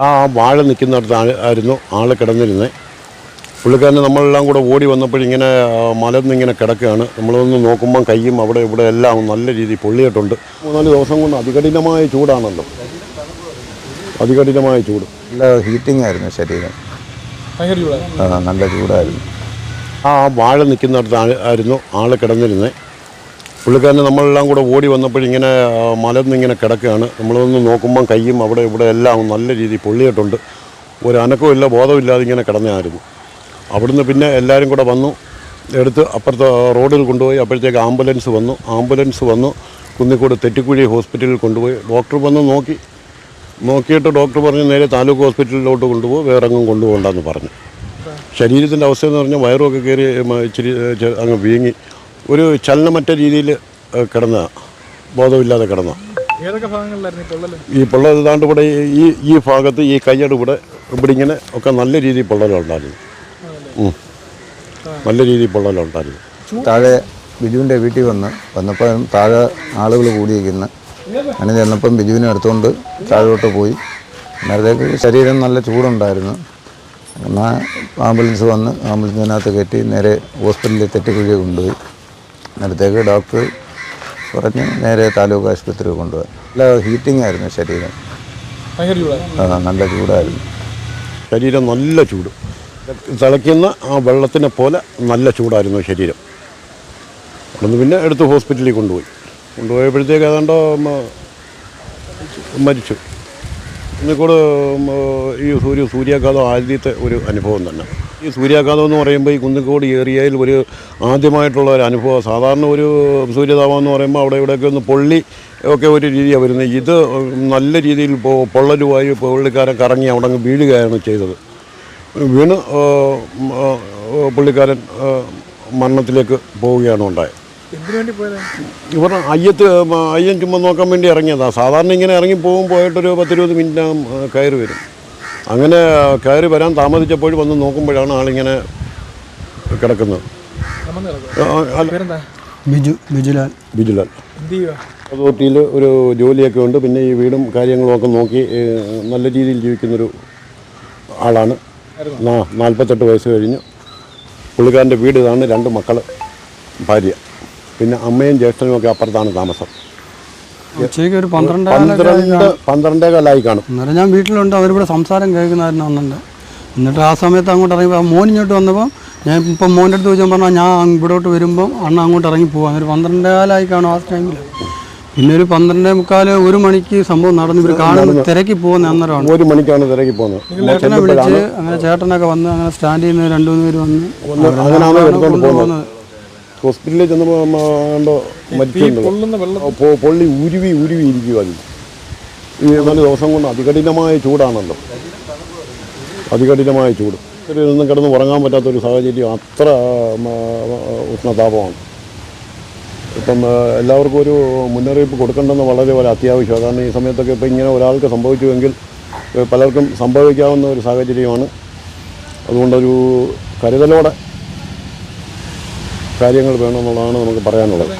ആ വാഴ നിൽക്കുന്നിടത്ത് ആ- ആയിരുന്നു ആൾ കിടന്നിരുന്നത് പുള്ളിക്കാരനെ നമ്മളെല്ലാം കൂടെ ഓടി വന്നപ്പോഴിങ്ങനെ മലന്നിങ്ങനെ മലർന്നിങ്ങനെ കിടക്കുകയാണ്. നമ്മളൊന്ന് നോക്കുമ്പം കയ്യും അവിടെ ഇവിടെ എല്ലാം നല്ല രീതിയിൽ പൊള്ളിയിട്ടുണ്ട്. മൂന്നാൽ ദിവസം കൊണ്ട് അതികഠിനമായ ചൂടാണല്ലോ. അതികഠിനമായ ചൂട്. നല്ല ഹീറ്റിംഗ് ആയിരുന്നു ശരീരം. ആ, നല്ല ചൂടായിരുന്നു. ആ വാഴ നിൽക്കുന്നിടത്ത് ആ- ആയിരുന്നു ആൾ കിടന്നിരുന്നത് പുള്ളിക്കാരനെ നമ്മളെല്ലാം കൂടെ ഓടി വന്നപ്പോഴിങ്ങനെ മലന്ന് ഇങ്ങനെ കിടക്കുകയാണ്. നമ്മളൊന്ന് നോക്കുമ്പം കയ്യും അവിടെ ഇവിടെ എല്ലാം നല്ല രീതിയിൽ പൊള്ളിയിട്ടുണ്ട്. ഒരു അനക്കവും ഇല്ല ബോധമില്ലാതെ ഇങ്ങനെ കിടന്നായിരുന്നു അവിടുന്ന് പിന്നെ എല്ലാവരും കൂടെ വന്നു. എടുത്ത് അപ്പുറത്തെ റോഡിൽ കൊണ്ടുപോയി. അപ്പോഴത്തേക്ക് ആംബുലൻസ് വന്നു. ആംബുലൻസ് വന്നു. കുന്നിക്കോട് തെറ്റിക്കുഴി ഹോസ്പിറ്റലിൽ കൊണ്ടുപോയി. ഡോക്ടർ വന്ന് നോക്കി. നോക്കിയിട്ട് ഡോക്ടർ പറഞ്ഞു നേരെ താലൂക്ക് ഹോസ്പിറ്റലിലോട്ട് കൊണ്ടുപോകും. വേറെ അങ്ങും കൊണ്ടുപോകണ്ടെന്ന് പറഞ്ഞു. ശരീരത്തിന്റെ അവസ്ഥയെന്ന് പറഞ്ഞാൽ വയറൊക്കെ കയറി ഇച്ചിരി അങ്ങ് വീങ്ങി. ഒരു ചലനമറ്റ രീതിയിൽ കിടന്ന ബോധമില്ലാതെ കിടന്ന. ഏതൊക്കെ ഭാഗങ്ങളിലായിരുന്നു ഈ പൊള്ളൽ? ഈ പൊള്ളൽ ഇതാണ്ട് ഇവിടെ ഈ ഈ ഭാഗത്ത് ഈ കയ്യട് ഇവിടെ ഇവിടെ ഇങ്ങനെ ഒക്കെ നല്ല രീതിയിൽ പൊള്ളലുണ്ടായിരുന്നു. ഉം. നല്ല രീതിയിൽ പൊള്ളലുണ്ടായിരുന്നു. താഴെ ബിജുവിന്റെ വീട്ടിൽ വന്ന് വന്നപ്പോൾ താഴെ ആളുകൾ കൂടിയിരിക്കുന്ന. അങ്ങനെ ചെന്നപ്പം ബിജുവിനെ എടുത്തുകൊണ്ട് താഴോട്ട് പോയി. അന്നേരത്തേക്ക് ശരീരം നല്ല ചൂടുണ്ടായിരുന്നു. എന്നാൽ ആംബുലൻസ് വന്ന് ആംബുലൻസിനകത്ത് കയറ്റി നേരെ ഹോസ്പിറ്റലിൽ തെറ്റിക്കുഴി കൊണ്ടുപോയി. അന്നേരത്തേക്ക് ഡോക്ടർ പറഞ്ഞ് നേരെ താലൂക്ക് ആശുപത്രി കൊണ്ടുപോയി. നല്ല ഹീറ്റിംഗ് ആയിരുന്നു ശരീരം. ആ, നല്ല ചൂടായിരുന്നു. ശരീരം നല്ല ചൂട്. തിളയ്ക്കുന്ന ആ വെള്ളത്തിനെ പോലെ നല്ല ചൂടായിരുന്നു ശരീരം. അവിടുന്ന് പിന്നെ എടുത്ത് ഹോസ്പിറ്റലിൽ കൊണ്ടുപോയി. കൊണ്ടുപോയപ്പോഴത്തേക്ക് ഏതാണ്ടോ മരിച്ചു മരിച്ചു. ഇന്നിക്കൂടെ ഈ സൂര്യ സൂര്യാഘാതം ആദ്യത്തെ ഒരു അനുഭവം തന്നെ. ഈ സൂര്യാഘാതം എന്ന് പറയുമ്പോൾ ഈ കുന്നിക്കോട് ഏരിയയിൽ ഒരു ആദ്യമായിട്ടുള്ള ഒരു അനുഭവം. സാധാരണ ഒരു സൂര്യതാപം എന്ന് പറയുമ്പോൾ അവിടെ ഇവിടെയൊക്കെ ഒന്ന് പൊള്ളി ഒക്കെ ഒരു രീതിയാണ് വരുന്നത്. ഇത് നല്ല രീതിയിൽ പൊള്ളലുമായി പുള്ളിക്കാരൻ കറങ്ങി അവിടെ അങ്ങ് വീഴുകയാണ് ചെയ്തത്. വീണ് പുള്ളിക്കാരൻ മരണത്തിലേക്ക് പോവുകയാണ് ഉണ്ടായത്. ഇവർ അയ്യത്ത് അയ്യൻ ചുമ്മാ നോക്കാൻ വേണ്ടി ഇറങ്ങിയതാണ് സാധാരണ ഇങ്ങനെ ഇറങ്ങി പോകും പോയിട്ടൊരു പത്തിരുപത് മിനിറ്റ് കയറി വരും. അങ്ങനെ കയറി വരാൻ താമസിച്ചപ്പോൾ വന്ന് നോക്കുമ്പോഴാണ് ആളിങ്ങനെ കിടക്കുന്നത്. ബിജു ബിജുലാൽ. ബിജുലാൽ. എന്ത് അതോറിറ്റിയിൽ ഒരു ജോലിയൊക്കെ ഉണ്ട്. പിന്നെ ഈ വീടും കാര്യങ്ങളും ഒക്കെ നോക്കി നല്ല രീതിയിൽ ജീവിക്കുന്നൊരു ആളാണ്. നാൽപ്പത്തെട്ട് വയസ്സ് കഴിഞ്ഞു. പുള്ളിക്കാരന്റെ വീട് ഇതാണ്. രണ്ട് മക്കൾ ഭാര്യ. പിന്നെ അമ്മയും ജ്യേഷ്ഠനും ഒക്കെ അപ്പുറത്താണ് താമസം. ഉച്ചയ്ക്ക് ഒരു പന്ത്രണ്ട് പന്ത്രണ്ട് കാലായി കാണും. അന്നേരം ഞാൻ വീട്ടിലുണ്ട് അവരിവിടെ സംസാരം കേൾക്കുന്നതായിരുന്നു അന്നുണ്ട്. എന്നിട്ട് ആ സമയത്ത് അങ്ങോട്ട് ഇറങ്ങി മോൻ ഇങ്ങോട്ട് വന്നപ്പോൾ ഞാൻ ഇപ്പം മോന്റെ അടുത്ത് ചോദിച്ചാൽ പറഞ്ഞാൽ ഞാൻ ഇവിടോട്ട് വരുമ്പോൾ അണ്ണ അങ്ങോട്ട് ഇറങ്ങി പോകാം ഒരു പന്ത്രണ്ടേ കാലായി കാണും ആ ടൈമിൽ പിന്നെ ഒരു പന്ത്രണ്ടേ മുക്കാൽ ഒരു മണിക്ക് സംഭവം നടന്നു. ഇവർ കാണുന്നു തിരക്കി പോകുന്ന അന്നേരമാണ്. ഒരു മണിക്കാണ് തിരക്കി പോകുന്നത്. ചേട്ടനെ വിളിച്ച് അങ്ങനെ ചേട്ടനൊക്കെ വന്ന് അങ്ങനെ സ്റ്റാൻഡ് ചെയ്യുന്ന രണ്ടു മൂന്ന് പേര് വന്ന് അങ്ങനെയാണ് പോകുന്നത്. ഹോസ്പിറ്റലിൽ ചെന്നപ്പോൾ കണ്ടോ മരിച്ചിട്ടുണ്ട് പൊള്ളി ഉരുവി ഉരുവി ഇരിക്കുക അതിൽ ഈ നാല് ദിവസം കൊണ്ട് അതികഠിനമായ ചൂടാണല്ലോ. അതികഠിനമായ ചൂട്. ഇതൊന്നും ഒന്നും കിടന്ന് ഉറങ്ങാൻ പറ്റാത്തൊരു സാഹചര്യം അത്ര ഉഷ്ണതാപമാണ്. ഇപ്പം എല്ലാവർക്കും ഒരു മുന്നറിയിപ്പ് കൊടുക്കേണ്ടെന്ന് വളരെ വളരെ അത്യാവശ്യമാണ്. കാരണം ഈ സമയത്തൊക്കെ ഇപ്പം ഇങ്ങനെ ഒരാൾക്ക് സംഭവിച്ചുവെങ്കിൽ പലർക്കും സംഭവിക്കാവുന്ന ഒരു സാഹചര്യമാണ്. അതുകൊണ്ടൊരു കരുതലോടെ കാര്യങ്ങൾ വേണമെന്നുള്ളതാണ് നമുക്ക് പറയാനുള്ളത്.